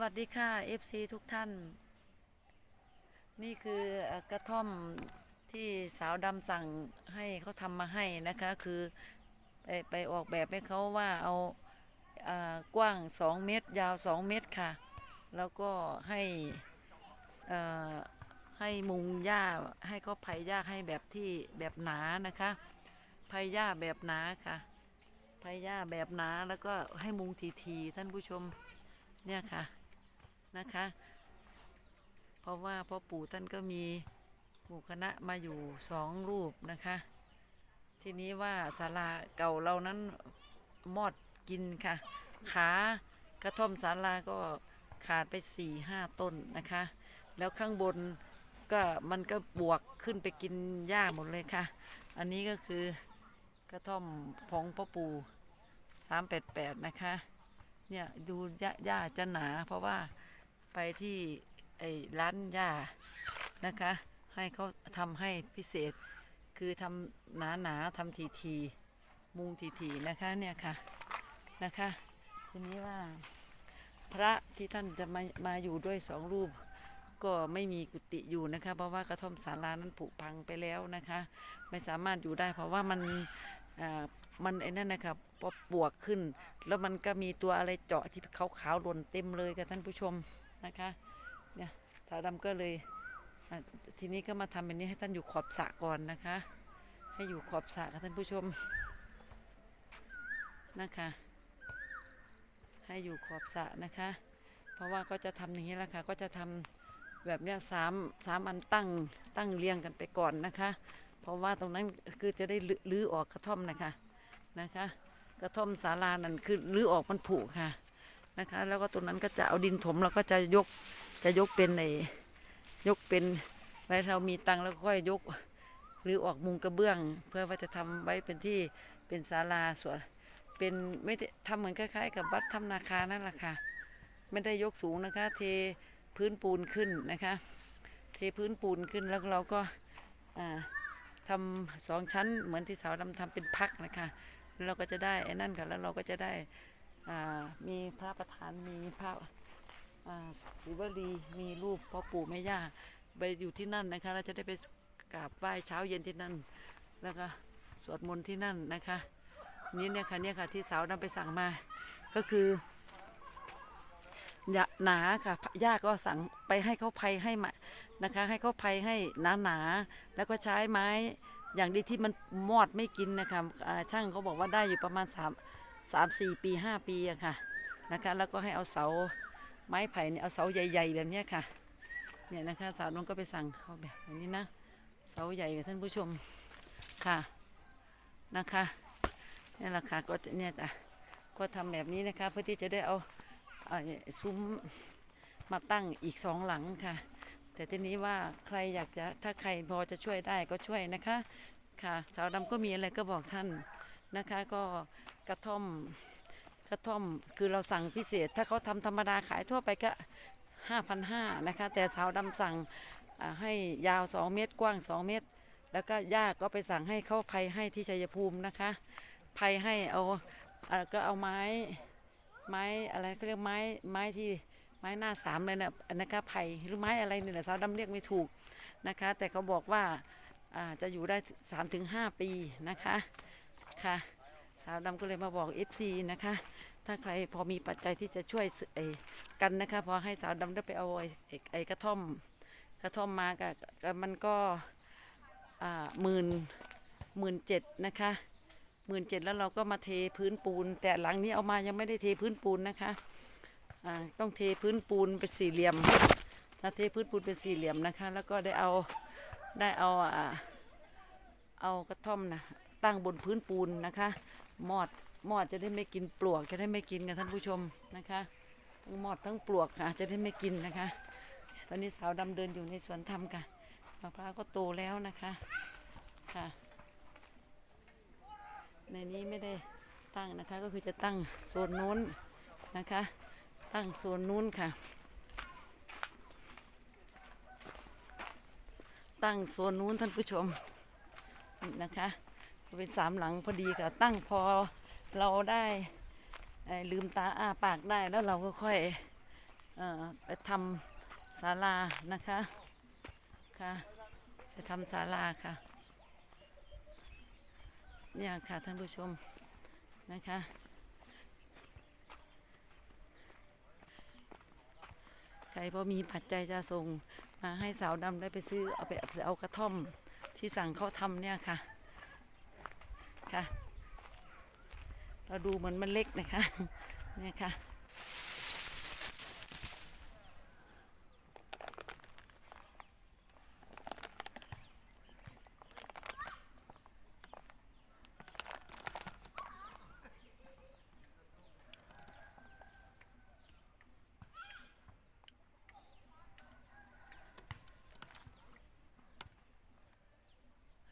วัสดีค่ะ FC ทุกท่าน นี่คือกระท่อมที่สาวดำสั่งให้เขาทำมาให้นะคะ คือไปไปออกแบบให้เขาว่าเอาอ่ากว้าง 2 เมตร ยาว 2 เมตรค่ะ แล้วก็ให้อ่อให้มุงหญ้าให้เขาไผ่หญ้าให้แบบที่แบบหนานะคะไผ่หญ้าแบบหนาค่ะไผ่หญ้าแบบหนาแล้วก็ให้มุงทีๆท่านผู้ชมเนี่ยค่ะ นะคะ เพราะว่าพ่อปู่ท่านก็มีหมู่คณะมาอยู่สองรูปนะคะ ทีนี้ว่าศาลาเก่าเรานั้นมอดกินค่ะ ขากระท่อมศาลาก็ขาดไปสี่ห้าต้นนะคะ แล้วข้างบนก็มันก็บวกขึ้นไปกินหญ้าหมดเลยค่ะ อันนี้ก็คือกระท่อมของพ่อปู่สามแปดแปดนะคะ เนี่ยดูหญ้าจะหนาเพราะว่า ไปที่ไอ้ร้านหญ้านะคะ ให้เขาทำให้พิเศษ คือทำหนาหนาๆทำทีทีๆมุงทีทีๆนะคะเนี่ยค่ะนะคะ ทีนี้ว่า พระที่ท่านจะมามาอยู่ด้วยสองรูป ก็ไม่มีกุฏิอยู่นะคะ เพราะว่ากระท่อมศาลานั้นผุพังไปแล้วนะคะ ไม่สามารถอยู่ได้ เพราะว่ามันอ่ามันไอ้นั่นนะครับพอปวกขึ้น แล้วมันก็มีตัวอะไรเจาะที่ขาวๆหล่นเต็มเลยกับท่านผู้ชม นะคะเนี่ยสาวดำก็เลยทีนี้ก็มาทำแบบนี้ให้ท่านอยู่ขอบสระก่อนนะคะ ให้อยู่ขอบสระค่ะท่านผู้ชมนะคะ ให้อยู่ขอบสระนะคะ เพราะว่าก็จะทำอย่างนี้แหละค่ะก็จะทำแบบเนี้ยสามสามอันตั้งตั้งเรียงกันไปก่อนนะคะ เพราะว่าตรงนั้นคือจะได้รื้ออออกกระท่อมนะคะนะคะ กระท่อมศาลานั่นคือรื้อออกมันผุค่ะ นะคะ แล้วก็ตรงนั้นก็จะเอาดินถมแล้วก็จะยกจะยกเป็นในยกเป็นไว้เรามีตังแล้วค่อยยก หรือออกมุงกระเบื้อง เพื่อว่าจะทำไว้เป็นที่เป็นศาลาส่วนเป็นไม่ได้ทำเหมือนคล้ายๆ กับวัดทำนาคานั่นแหละค่ะไม่ได้ยกสูงนะคะ เทพื้นปูนขึ้นนะคะ เทพื้นปูนขึ้นแล้วเราก็ทำสองชั้นเหมือนที่สาวดำทำเป็นพักนะคะ เราก็จะได้ไอ้นั่นกันแล้วเราก็จะได้ มีพระประธานมีพระศิวลีมีรูปพ่อปู่แม่ย่าไปอยู่ที่นั่นนะคะเราจะได้ไปกราบไหว้เช้าเย็นที่นั่น แล้วก็สวดมนต์ที่นั่นนะคะนี่เนี่ยค่ะเนี่ยค่ะที่สาวนำไปสั่งมาก็คือหยาหนาค่ะย่าก็สั่งไปให้เขาไพให้มานะคะ ให้เขาไพให้หนาหนาแล้วก็ใช้ไม้อย่างดีที่มันมอดไม่กินนะคะช่างเขาบอกว่าได้อยู่ประมาณสาม 3 3 4ปี5ปีอะค่ะนะคะ แล้วก็ให้เอาเสาไม้ไผ่เนี่ยเอาเสาใหญ่ ๆ แบบนี้ค่ะเนี่ยนะคะสาวน้องก็ไปสั่งเขาแบบนี้นะเสาใหญ่กับท่านผู้ชมค่ะนะคะนี่แหละค่ะก็เนี่ยจ้ะก็ทำแบบนี้นะคะ เพื่อที่จะได้เอาเอาซุ้มมาตั้งอีกสองหลังค่ะ แต่ทีนี้ว่าใครอยากจะถ้าใครพอจะช่วยได้ก็ช่วยนะคะค่ะสาวดำก็มีอะไรก็บอกท่านนะคะ ก็ กระท่อมกระท่อมคือเราสั่งพิเศษ ถ้าเขาทำธรรมดาขายทั่วไปก็ห้าพันห้านะคะ แต่สาวดำสั่งให้ยาวสองเมตรกว้างสองเมตร แล้วก็ย่าก็ไปสั่งให้เขาไพให้ที่ชัยภูมินะคะไพให้เอาก็เอาไม้ไม้อะไรก็เรียกไม้ไม้ที่ไม้หน้าสามเลยนะนะคะไผ่หรือไม้อะไรเนี่ยนะสาวดำเรียกไม่ถูกนะคะ แต่เขาบอกว่าอ่าจะอยู่ได้สามถึงห้าปีนะคะค่ะ สาวดำก็เลยมาบอก FC นะคะ ถ้าใครพอมีปัจจัยที่จะช่วยไอ้กันนะคะ พอให้สาวดำได้ไปเอาไอ้ไอกระท่อม กระท่อมมาก็ก็มันก็อ่าหมื่นหมื่นเจ็ดนะคะหมื่นเจ็ดแล้วเราก็มาเทพื้นปูน แต่หลังนี้เอามายังไม่ได้เทพื้นปูนนะคะอ่าต้องเทพื้นปูนเป็นสี่เหลี่ยมถ้าเทพื้นปูนเป็นสี่เหลี่ยมนะคะ แล้วก็ได้เอาได้เอาอ่าเอากระท่อมนะตั้งบนพื้นปูนนะคะ มอดมอดจะได้ไม่กินปลวกจะได้ไม่กินกันท่านผู้ชมนะคะทั้งมอดทั้งปลวกค่ะ จะได้ไม่กินนะคะ ตอนนี้สาวดำเดินอยู่ในสวนธรรมค่ะมะพร้าวก็โตแล้วนะคะค่ะ ในนี้ไม่ได้ตั้งนะคะก็คือจะตั้งโซนนู้นนะคะ ตั้งโซนนู้นค่ะ ตั้งโซนนู้นท่านผู้ชมนะคะ เป็นสามหลังพอดีค่ะตั้งพอเราได้ลืมตาอ้าปากได้แล้วเราก็ค่อยอไปทำศาลานะคะค่ะไปทำศาลาค่ะเนี่ยค่ะท่านผู้ชมนะคะใครพอมีปัจจัยจะส่งมาให้สาวดำได้ไปซื้อเอาไปเอากระท่อมที่สั่งเขาทำเนี่ยค่ะ ค่ะ เราดูเหมือนมันเล็กนะคะเนี่ยค่ะ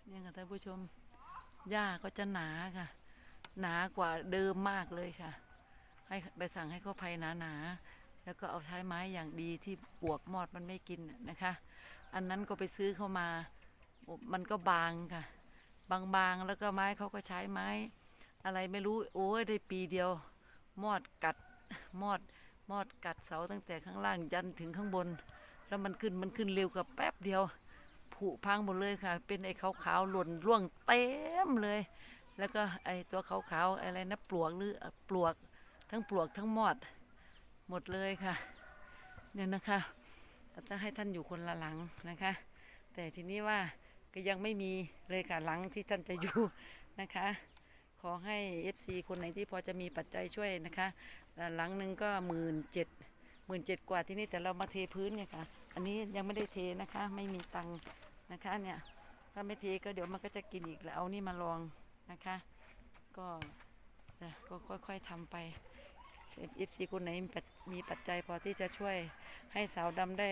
เนี่ยค่ะท่านผู้ชม หญ้าก็จะหนาค่ะ หนากว่าเดิมมากเลยค่ะ ให้ไปสั่งให้เขาไผ่หนาๆแล้วก็เอาใช้ไม้อย่างดีที่ปวกมอดมันไม่กินนะคะ อันนั้นก็ไปซื้อเข้ามา มันก็บางค่ะ บางๆแล้วก็ไม้เขาก็ใช้ไม้ อะไรไม่รู้โอ้ยได้ปีเดียว มอดกัดมอดมอดกัดเสาตั้งแต่ข้างล่างยันถึงข้างบน แล้วมันขึ้นมันขึ้นเร็วกับแป๊บเดียว ผุพังหมดเลยค่ะ เป็นไอ้ขาวๆหล่นร่วงเต็มเลย แล้วก็ไอ้ตัวขาวๆอะไรนะปลวกหรือปลวกทั้งปลวกทั้งมอด หมดเลยค่ะ เนี่ยนะคะจะให้ท่านอยู่คนละหลังนะคะ แต่ทีนี้ว่าก็ยังไม่มีเลยค่ะหลังที่ท่านจะอยู่นะคะ ขอให้ FC คนไหนที่พอจะมีปัจจัยช่วยนะคะ หลังหนึ่งก็หมื่นเจ็ดหมื่นเจ็ดกว่าที่นี่แต่เรามาเทพื้นไงค่ะ อันนี้ยังไม่ได้เทนะคะ ไม่มีตังค์ นะคะเนี่ยถ้าไม่เทก็เดี๋ยวมันก็จะกินอีกแล้วเอานี่มาลองนะคะ ก็นะก็ค่อยๆทำไปเอฟซีคนไหนมีปัจมีปัจจัยพอที่จะช่วยให้สาวดำได้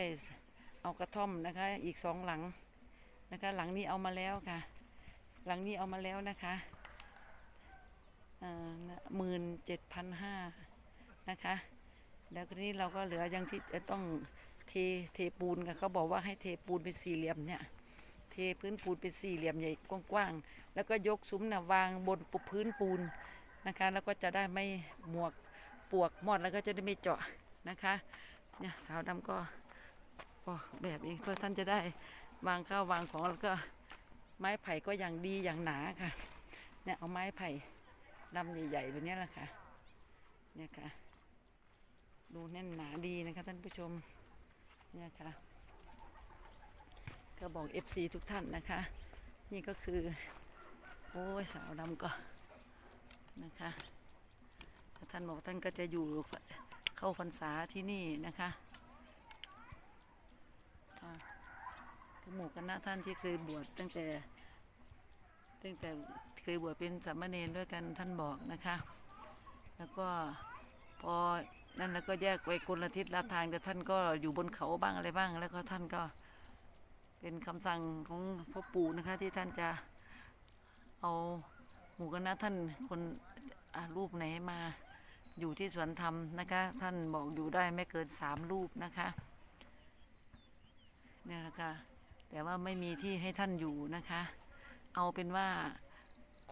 เอากระท่อมนะคะ อีกสองหลังนะคะ หลังนี้เอามาแล้วค่ะ หลังนี้เอามาแล้วนะคะหมื่นเจ็ดพันห้านะคะแล้วทีนี้เราก็เหลือยังที่ต้องเทเทปูนค่ะเขาบอกว่าให้เทปูนเป็นสี่เหลี่ยมเนี่ย พื้นปูนเป็นสี่เหลี่ยมใหญ่กว้างๆแล้วก็ยกซุ้มนะวางบนปพื้นปูนนะคะ แล้วก็จะได้ไม่หมวกปวกมอดแล้วก็จะได้ไม่เจาะนะคะเนี่ยสาวดำก็ก็แบบนี้เพื่อท่านจะได้วางข้าววางของแล้วก็ไม้ไผ่ก็อย่างดีอย่างหนาค่ะเนี่ยเอาไม้ไผ่ลำใหญ่ๆแบบนี้แหละค่ะเนี่ยค่ะ ดูแน่นหนาดีนะคะท่านผู้ชมเนี่ยค่ะ ก็บอก FC ทุกท่านนะคะ นี่ก็คือ โอ้ยสาวดำก็นะคะท่านบอกท่านก็จะอยู่เข้าพรรษาที่นี่นะคะอ่าคือหมู่คณะท่านที่เคยบวชตั้งแต่ ตั้งแต่เคยบวชเป็นสามเณรด้วยกันท่านบอกนะคะ แล้วก็พอนั่นแล้วก็แยกไปคนละทิศละทางแต่ท่านก็อยู่บนเขาบ้างอะไรบ้าง แล้วก็ท่านก็ เป็นคำสั่งของพ่อปู่นะคะ ที่ท่านจะเอาหมู่คณะท่านคนรูปไหนมาอยู่ที่สวนธรรมนะคะ ท่านบอกอยู่ได้ไม่เกินสามรูปนะคะเนี่ยนะคะแต่ว่าไม่มีที่ให้ท่านอยู่นะคะ เอาเป็นว่า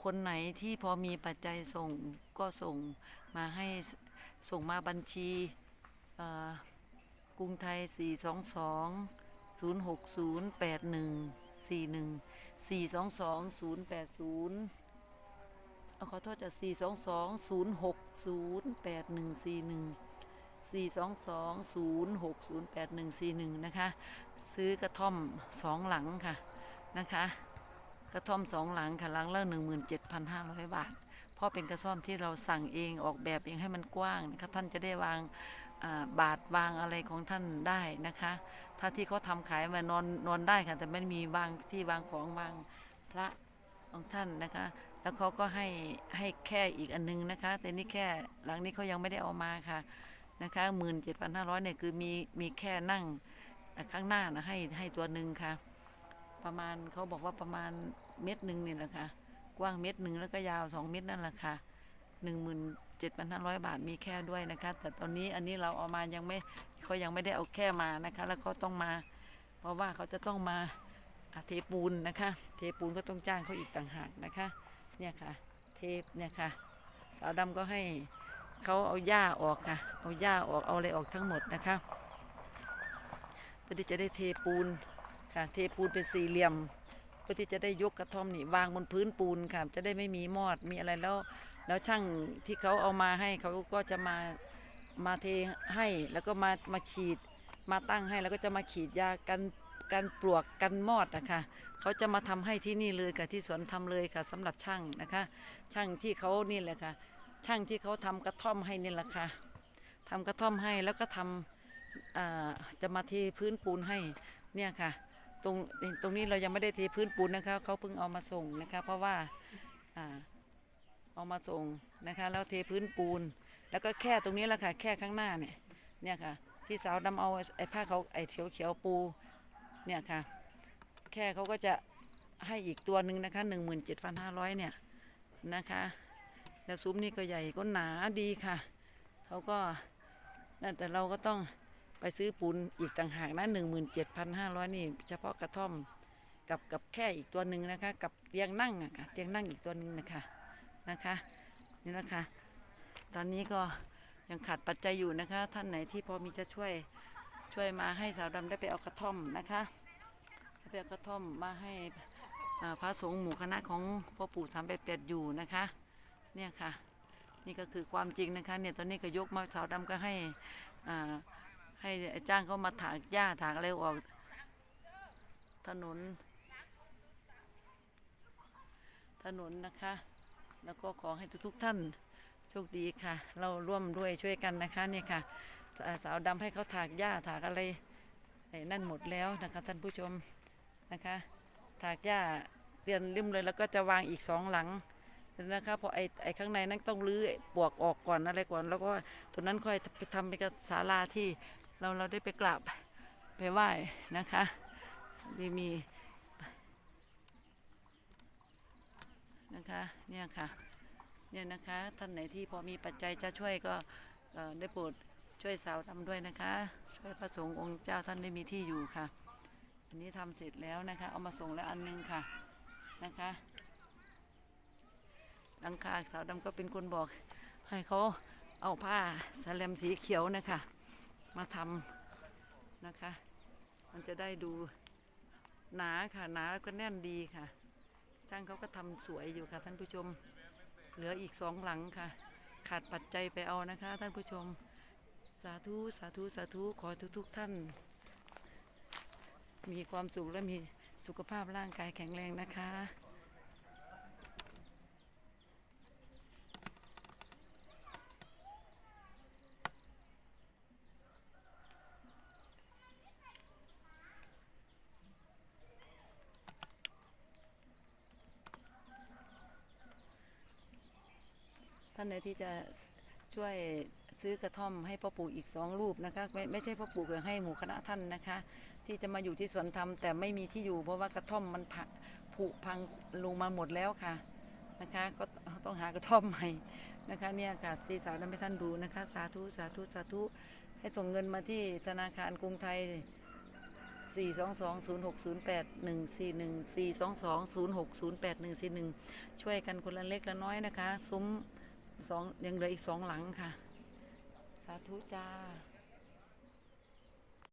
คนไหนที่พอมีปัจจัยส่งก็ส่งมาให้ส่งมาบัญชีกรุงไทย 422 ศูนย์หกศูนย์แปดหนึ่งสี่หนึ่งสี่สองสองศูนย์แปดศูนย์เอาขอโทษจากสี่สองสองศูนย์หกศูนย์แปดหนึ่งสี่หนึ่งสี่สองสองศูนย์หกศูนย์แปดหนึ่งสี่หนึ่งนะคะ ซื้อกระท่อมสองหลังค่ะนะคะ กระท่อมสองหลังค่ะหลังละหนึ่งหมื่นเจ็ดพันห้าร้อยบาท เพราะเป็นกระท่อมที่เราสั่งเองออกแบบเองให้มันกว้างนะคะท่านจะได้วาง บาทวางอะไรของท่านได้นะคะ ถ้าที่เขาทำขายมานอนนอนได้ค่ะ แต่ไม่มีวางที่วางของวางพระของท่านนะคะ แล้วเขาก็ให้ให้แค่อีกอันนึงนะคะ แต่นี่แค่หลังนี้เขายังไม่ได้เอามาค่ะนะคะหมื่นเจ็ดพันห้าร้อยเนี่ยคือมีมีแค่นั่งข้างหน้านะให้ให้ตัวหนึ่งค่ะ ประมาณเขาบอกว่าประมาณเม็ดหนึ่งนี่แหละค่ะ กว้างเม็ดหนึ่งแล้วก็ยาวสองเม็ดนั่นแหละค่ะ หนึ่งหมื่นเจ็ดพันห้าร้อยบาทมีแค่ด้วยนะคะ แต่ตอนนี้อันนี้เราเอามายังไม่เขายังไม่ได้เอาแค่มานะคะ แล้วเขาต้องมา เพราะว่าเขาจะต้องมาเทปูนนะคะ เทปูนก็ต้องจ้างเขาอีกต่างหากนะคะ เนี่ยค่ะ เทปเนี่ยค่ะ สาวดำก็ให้เขาเอาหญ้าออกค่ะ เอาหญ้าออก เอาอะไรออกทั้งหมดนะคะเพื่อที่จะได้เทปูนค่ะ เทปูนเป็นสี่เหลี่ยม เพื่อที่จะได้ยกกระท่อมนี่วางบนพื้นปูนค่ะ จะได้ไม่มีมอด มีอะไรแล้ว แล้วช่างที่เขาเอามาให้เขาก็จะมามาเทให้แล้วก็มามาขีดมาตั้งให้แล้วก็จะมาขีดยากันกันปลวกกันมอดนะคะเขาจะมาทำให้ที่นี่เลยค่ะที่สวนทำเลยค่ะสำหรับช่างนะคะ ช่างที่เขานี่แหละค่ะ ช่างที่เขาทำกระท่อมให้นี่แหละค่ะทำกระท่อมให้แล้วก็ทำอ่าจะมาเทพื้นปูนให้เนี่ยค่ะตรงตรงนี้เรายังไม่ได้เทพื้นปูนนะคะเขาเพิ่งเอามาส่งนะคะ เพราะว่าอ่า เอามาส่งนะคะแล้วเทพื้นปูน แล้วก็แค่ตรงนี้แหละค่ะ แค่ข้างหน้าเนี่ยเนี่ยค่ะ ที่สาวดำเอาไอ้ผ้าเขาไอ้เขียวเขียวปูเนี่ยค่ะ แค่เขาก็จะให้อีกตัวหนึ่งนะคะหนึ่งหมื่นเจ็ดพันห้าร้อยเนี่ยนะคะแล้วซุ้มนี่ก็ใหญ่ก็หนาดีค่ะเขาก็นั่นแต่เราก็ต้องไปซื้อปูนอีกต่างหากนะหนึ่งหมื่นเจ็ดพันห้าร้อยนี่ เฉพาะกระท่อมกับกับแค่อีกตัวหนึ่งนะคะ กับเตียงนั่งอะค่ะเตียงนั่งอีกตัวหนึ่งนะคะ นะคะ นี่นะคะตอนนี้ก็ยังขาดปัจจัยอยู่นะคะ ท่านไหนที่พอมีจะช่วยช่วยมาให้สาวดำได้ไปเอากระท่อมนะคะได้ไปเอากระท่อมมาให้พระสงฆ์หมู่คณะของพ่อปู่สามแปดแปดอยู่นะคะ เนี่ยค่ะ นี่ก็คือความจริงนะคะเนี่ยตอนนี้ก็ยกมาสาวดำก็ให้ให้จ้างเขามาถากหญ้าถากอะไรออก ถนน ถนนนะคะ แล้วก็ขอให้ทุกๆท่านโชคดีค่ะ เราร่วมด้วยช่วยกันนะคะนี่ค่ะ สาวดำให้เขาถากหญ้าถากอะไรไอ้นั่นหมดแล้วนะคะท่านผู้ชมนะคะ ถากหญ้าเตียนริมเลยแล้วก็จะวางอีกสองหลังนะคะพอไอ้ไอ้ข้างในนั้นต้องรื้อปลวกออกก่อนอะไรก่อน แล้วก็ตัวนั้นค่อยไปทำเป็นศาลาที่เราเราได้ไปกราบไปไหว้นะคะมีมี นะคะเนี่ยค่ะเนี่ยนะคะท่านไหนที่พอมีปัจจัยจะช่วยก็ได้โปรดช่วยสาวทำด้วยนะคะ ช่วยพระสงฆ์องค์เจ้าท่านได้มีที่อยู่ค่ะ อันนี้ทำเสร็จแล้วนะคะ เอามาส่งแล้วอันหนึงค่ะนะคะหลังคาสาวดำก็เป็นคนบอกให้เขาเอาผ้าสแลมสีเขียวนะคะ มาทำนะคะ มันจะได้ดูหนาค่ะหนาแล้วก็แน่นดีค่ะ ช่างเขาก็ทำสวยอยู่ค่ะท่านผู้ชม เหลืออีกสองหลังค่ะ ขาดปัจจัยไปเอานะคะ ท่านผู้ชม สาธุสาธุสาธุขอทุกทุกท่าน มีความสุขและมีสุขภาพร่างกายแข็งแรงนะคะ ท่านไหนที่จะช่วยซื้อกระท่อมให้พ่อปู่อีกสองรูปนะคะ ไม่ไม่ใช่พ่อปู่เพียงให้หมู่คณะท่านนะคะ ที่จะมาอยู่ที่สวนธรรมแต่ไม่มีที่อยู่ เพราะว่ากระท่อมมันผะผุพังลงมาหมดแล้วค่ะนะคะ ก็ต้องหากระท่อมใหม่นะคะเนี่ยค่ะสีสาวนั้นให้ท่านดูนะคะ สาธุสาธุสาธุให้ส่งเงินมาที่ธนาคารกรุงไทย 4 2 2 0 6 0 8 1 4 1 4 2 2 0 6 0 8 1 4 1ช่วยกันคนละเล็กละน้อยนะคะ ซุ้ม สองยังเหลืออีกสองหลังค่ะ สาธุจ้า